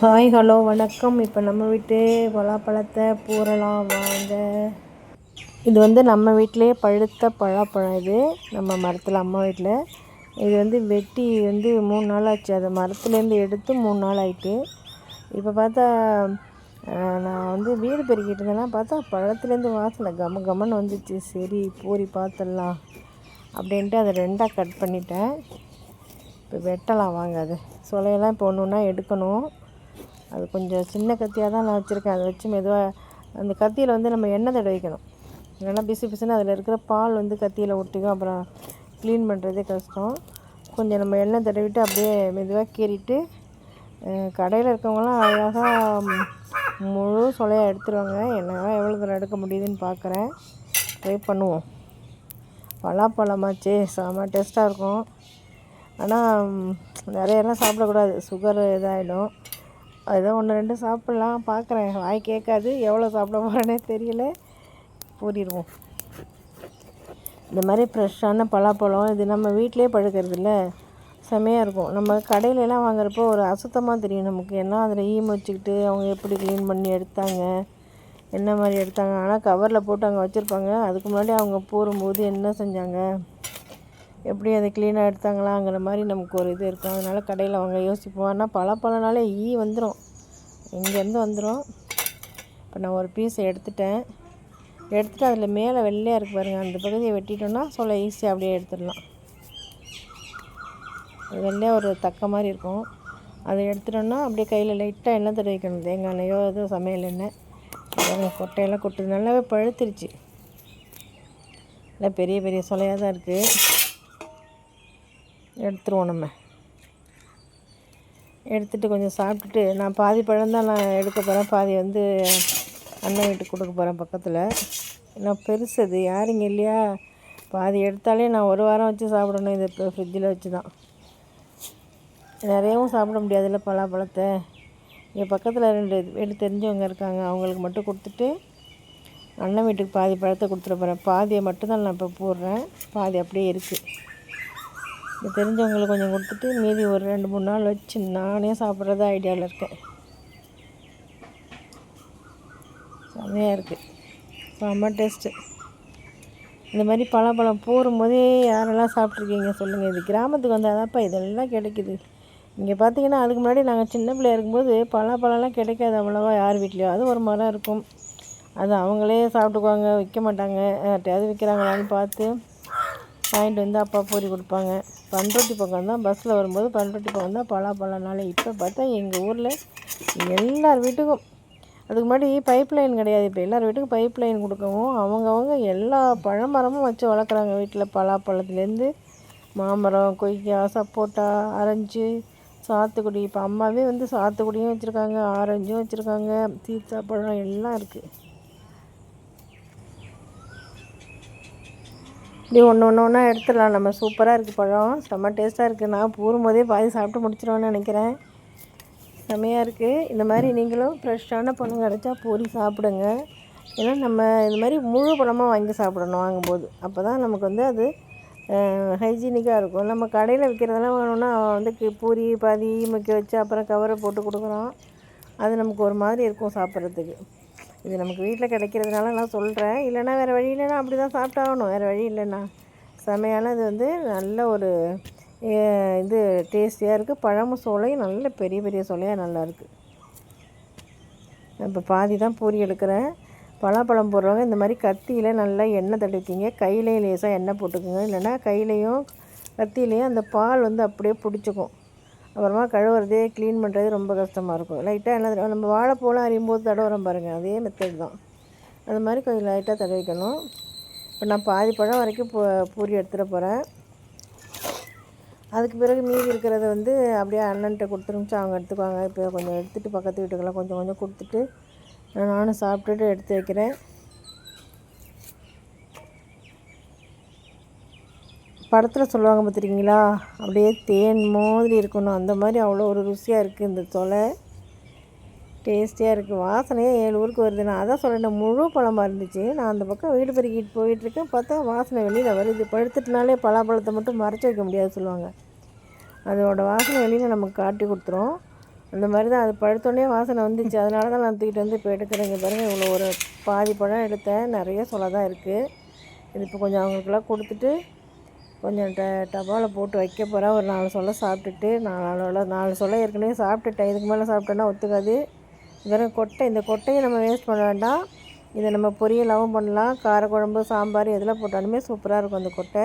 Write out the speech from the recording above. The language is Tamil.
ஹாய் ஹலோ வணக்கம். இப்போ நம்ம வீட்டு பலாப்பழத்தை பூரலாம் வாங்க. இது வந்து நம்ம வீட்டிலே பழுத்த பழாப்பழம் இது. நம்ம மரத்தில் அம்மா வீட்டில் இது வந்து வெட்டி வந்து மூணு நாள் ஆச்சு. அதை மரத்துலேருந்து எடுத்து மூணு நாள் ஆயிட்டு. இப்போ பார்த்தா நான் வந்து வீடு பெருக்கிட்டு இருந்தேன்னா பார்த்தா பழத்துலேருந்து வாசனை கம கமன்னு வந்துச்சு. சரி பூரி பார்த்துடலாம் அப்படின்ட்டு அதை ரெண்டாக கட் பண்ணிட்டேன். இப்போ வெட்டலாம் வாங்க அது. சொலையெல்லாம் இப்போ ஒன்று ஒன்றா எடுக்கணும். அது கொஞ்சம் சின்ன கத்தியாக தான் நான் வச்சுருக்கேன். அதை வச்சு மெதுவாக அந்த கத்தியில் வந்து நம்ம எண்ணெய் தடவிக்கணும். இல்லைன்னா பிசு பிசுன்னு அதில் இருக்கிற பால் வந்து கத்தியில் ஒட்டிக்கும். அப்புறம் க்ளீன் பண்ணுறதே கஷ்டம். கொஞ்சம் நம்ம எண்ணெய் தடவிட்டு அப்படியே மெதுவாக கீறிட்டு கடையில் இருக்கவங்களாம் அழகாக முழு சொலையாக எடுத்துருவாங்க. என்னால் எவ்வளோ தூரம் எடுக்க முடியுதுன்னு பார்க்குறேன் ட்ரை பண்ணுவோம். பலாப்பழமாச்சே. செம்ம டேஸ்ட்டாக இருக்கும். ஆனால் நிறையெல்லாம் சாப்பிடக்கூடாது. சுகர் இதாகிடும் ஏதோ ஒன்று ரெண்டு சாப்பிட்லாம். பார்க்குறேன். வாய் கேட்காது. எவ்வளோ சாப்பிட போகிறேனே தெரியல. பூரிடுவோம். இந்த மாதிரி ஃப்ரெஷ்ஷான பலாப்பழம் இது நம்ம வீட்டிலே பழுக்கிறது இல்லை செமையாக இருக்கும். நம்ம கடையிலலாம் வாங்குறப்போ ஒரு அசுத்தமாக தெரியும் நமக்கு. ஏன்னா அதில் ஈம் வச்சுக்கிட்டு அவங்க எப்படி க்ளீன் பண்ணி எடுத்தாங்க என்ன மாதிரி எடுத்தாங்க. ஆனால் கவரில் போட்டு அங்கே வச்சுருப்பாங்க. அதுக்கு முன்னாடி அவங்க போடும்போது என்ன செஞ்சாங்க? எப்படி அதை க்ளீனாக எடுத்தாங்களாங்கிற மாதிரி நமக்கு ஒரு இது இருக்கும். அதனால் கடையில் வாங்க யோசிப்போம். ஆனால் பழப்பழனாலே ஈ வந்துடும் இங்கேருந்து வந்துடும் இப்போ நான் ஒரு பீஸை எடுத்துட்டேன். எடுத்துகிட்டு அதில் மேலே வெள்ளையாக இருக்கு பாருங்கள் அந்த பகுதியை வெட்டிட்டோன்னா சொல்ல ஈஸியாக அப்படியே எடுத்துடலாம். வெள்ளையாக ஒரு தக்க மாதிரி இருக்கும். அதை எடுத்துட்டோன்னா அப்படியே கையில் லைட்டாக எண்ணெய் தடவி தேங்காய் எண்ணெயோ எதுவும் சமையல் எண்ணெய். கொட்டையெல்லாம் கொட்டுது. நல்லாவே பழுத்துருச்சு. எல்லாம் பெரிய பெரிய சொலையாக தான் இருக்குது எடுத்துருவோம் நம்ம. எடுத்துகிட்டு கொஞ்சம் சாப்பிட்டுட்டு நான் பாதி பழம் தான் நான் எடுக்க போகிறேன் பாதி வந்து அண்ணன் வீட்டுக்கு கொடுக்க போகிறேன் பக்கத்தில். ஏன்னா பெருசு அது. யாருங்க இல்லையா? பாதி எடுத்தாலே நான் ஒரு வாரம் வச்சு சாப்பிடணும். இதை இப்போ ஃப்ரிட்ஜில் வச்சு தான் நிறையவும் சாப்பிட முடியாதுல்ல பலாப்பழத்தை. இங்கே பக்கத்தில் ரெண்டு வீடு தெரிஞ்சவங்க இருக்காங்க. அவங்களுக்கு மட்டும் கொடுத்துட்டு அண்ணன் வீட்டுக்கு பாதி பழத்தை கொடுத்துட்டு போகிறேன் பாதியை மட்டும்தான் நான் இப்போ போடுறேன். பாதி அப்படியே இருக்குது இது தெரிஞ்சவங்களுக்கு கொஞ்சம் கொடுத்துட்டு மீதி ஒரு ரெண்டு மூணு நாள் வச்சு நானே சாப்பிட்றது ஐடியாவில் இருக்கேன். செம்மையாக இருக்குது செம்ம டேஸ்ட்டு இந்த மாதிரி பலாப்பழம் போடும்போதே யாரெல்லாம் சாப்பிட்ருக்கீங்க சொல்லுங்கள் இது கிராமத்துக்கு வந்தாதான்ப்பா இதெல்லாம் கிடைக்குது. இங்கே பார்த்தீங்கன்னா அதுக்கு முன்னாடி நாங்கள் சின்ன பிள்ளையா இருக்கும்போது பலாப்பழம்லாம் கிடைக்காது அவ்வளோவா யார் வீட்லேயோ. அது ஒரு மரம் இருக்கும். அது அவங்களே சாப்பிட்டுக்குவாங்க விற்க மாட்டாங்க. யார்ட்டையாவது விற்கிறாங்களான்னு பார்த்து வாங்கிட்டு வந்து அப்பா பூரி கொடுப்பாங்க. பண்ருட்டி பக்கம் தான் பஸ்ஸில் வரும்போது பண்ருட்டி பக்கம் தான் பலாப்பழம்னால. இப்போ பார்த்தா எங்கள் ஊரில் எல்லார் வீட்டுக்கும். அதுக்கு முன்னாடி பைப் லைன் கிடையாது. இப்போ எல்லார் வீட்டுக்கும் பைப் லைன் கொடுக்கவும் அவங்கவுங்க எல்லா பழமரமும் வச்சு வளர்க்குறாங்க வீட்டில் பலாப்பழத்துலேருந்து மாமரம் கொய்யா சப்போட்டா ஆரஞ்சு சாத்துக்குடி. இப்போ அம்மாவே வந்து சாத்துக்குடியும் வச்சுருக்காங்க ஆரஞ்சும் வச்சுருக்காங்க சீத்தாப்பழம் எல்லாம் இருக்குது இப்படி ஒன்று ஒன்று ஒன்றா எடுத்துடலாம். நம்ம சூப்பராக இருக்குது பழம். செம்ம டேஸ்ட்டாக இருக்குது நான் போகும்போதே பாதி சாப்பிட்டு முடிச்சிடுவோன்னு நினைக்கிறேன். செம்மையாக இருக்குது இந்த மாதிரி நீங்களும் ஃப்ரெஷ்ஷான பழம் கிடச்சா பூரி சாப்பிடுங்க. ஏன்னா நம்ம இந்த மாதிரி முழு பழமாக வாங்கி சாப்பிடணும் வாங்கும்போது. அப்போ தான் நமக்கு வந்து அது ஹைஜீனிக்காக இருக்கும். நம்ம கடையில் விற்கிறதெல்லாம் வேணும்னா அவன் வந்து பூரி பாதி முக்கி வச்சு அப்புறம் கவரை போட்டு கொடுக்குறான். அது நமக்கு ஒரு மாதிரி இருக்கும் சாப்பிட்றதுக்கு. இது நமக்கு வீட்டில் கிடைக்கிறதுனால நான் சொல்கிறேன் இல்லைன்னா வேறு வழி இல்லைன்னா அப்படி தான் சாப்பிட்டாகணும். வேறு வழி இல்லைன்னா. செமையான இது வந்து நல்ல ஒரு இது டேஸ்டியாக இருக்குது பழமும் சோலையும் நல்ல பெரிய பெரிய சோலையாக நல்லா இருக்குது இப்போ பாதி தான் பூரி எடுக்கிறேன். பலாப்பழம் போடுறவங்க இந்த மாதிரி கத்தியில் நல்லா எண்ணெய் தடவிக்கிங்க. கையிலையும் லேசாக எண்ணெய் போட்டுக்கோங்க. இல்லைன்னா கையிலையும் கத்தியிலையும் அந்த பால் வந்து அப்படியே பிடிச்சிக்கும். அப்புறமா கழுவுறதே க்ளீன் பண்ணுறது ரொம்ப கஷ்டமாக இருக்கும். லைட்டாக என்ன நம்ம வாழைப்பூலாம் அறியும் போது தடவுறோம் பாருங்கள் அதே மெத்தட் தான். அது மாதிரி கொஞ்சம் லைட்டாக தடவிக்கணும். இப்போ நான் பாதி பழம் வரைக்கும் பூ பூரி எடுத்துகிட்டு போகிறேன் அதுக்கு பிறகு மீதி இருக்கிறத வந்து அப்படியே அண்ணன்ட்ட கொடுத்துருந்துச்சு அவங்க எடுத்துக்குவாங்க. இப்போ கொஞ்சம் எடுத்துகிட்டு பக்கத்து வீட்டுக்கெல்லாம் கொஞ்சம் கொஞ்சம் கொடுத்துட்டு நானும் சாப்பிட்டுட்டு எடுத்து வைக்கிறேன். படத்தில் சொல்லுவாங்க பார்த்துருக்கீங்களா அப்படியே தேன் மாதிரி இருக்கணும். அந்த மாதிரி அவ்வளோ ஒரு ருசியாக இருக்குது இந்த தொலை. டேஸ்டியாக இருக்குது வாசனையே ஏழு ஊருக்கு வருது. நான் அதான் சொல்லிட்டேன் முழு பழமாக இருந்துச்சு. நான் அந்த பக்கம் வீடு பெருக்கிட்டு போயிட்டுருக்கேன். பார்த்தா வாசனை வெளியில் வருது. பழுத்துட்டுனாலே பலாப்பழத்தை மட்டும் மறைச்சி வைக்க முடியாது சொல்லுவாங்க. அதோட வாசனை வெளியில் நமக்கு காட்டி கொடுத்துரும் அந்த மாதிரி தான். அது பழுத்தோடனே வாசனை வந்துச்சு. அதனால தான் நான் தூக்கிட்டு வந்து இப்போ எடுக்கிறேன். இங்கே பாருங்கள் இவ்வளோ ஒரு பாதி பழம் எடுத்தேன். நிறைய சொல்ல தான் இருக்குது இது இப்போ கொஞ்சம் அவங்களுக்குலாம் கொடுத்துட்டு கொஞ்சம் ட டப்பாவில் போட்டு வைக்க போகிறேன் ஒரு நாலு சொல்ல சாப்பிட்டுட்டு நாலு நாலு சொல்ல ஏற்கனவே சாப்பிட்டுட்டேன். இதுக்கு மேலே சாப்பிட்டேன்னா ஒத்துக்காது. வெறும் கொட்டை இந்த கொட்டையை நம்ம வேஸ்ட் பண்ண வேண்டாம். இதை நம்ம பொரியலாகவும் பண்ணலாம். காரக்குழம்பு சாம்பார் எதில் போட்டாலுமே சூப்பராக இருக்கும் அந்த கொட்டை.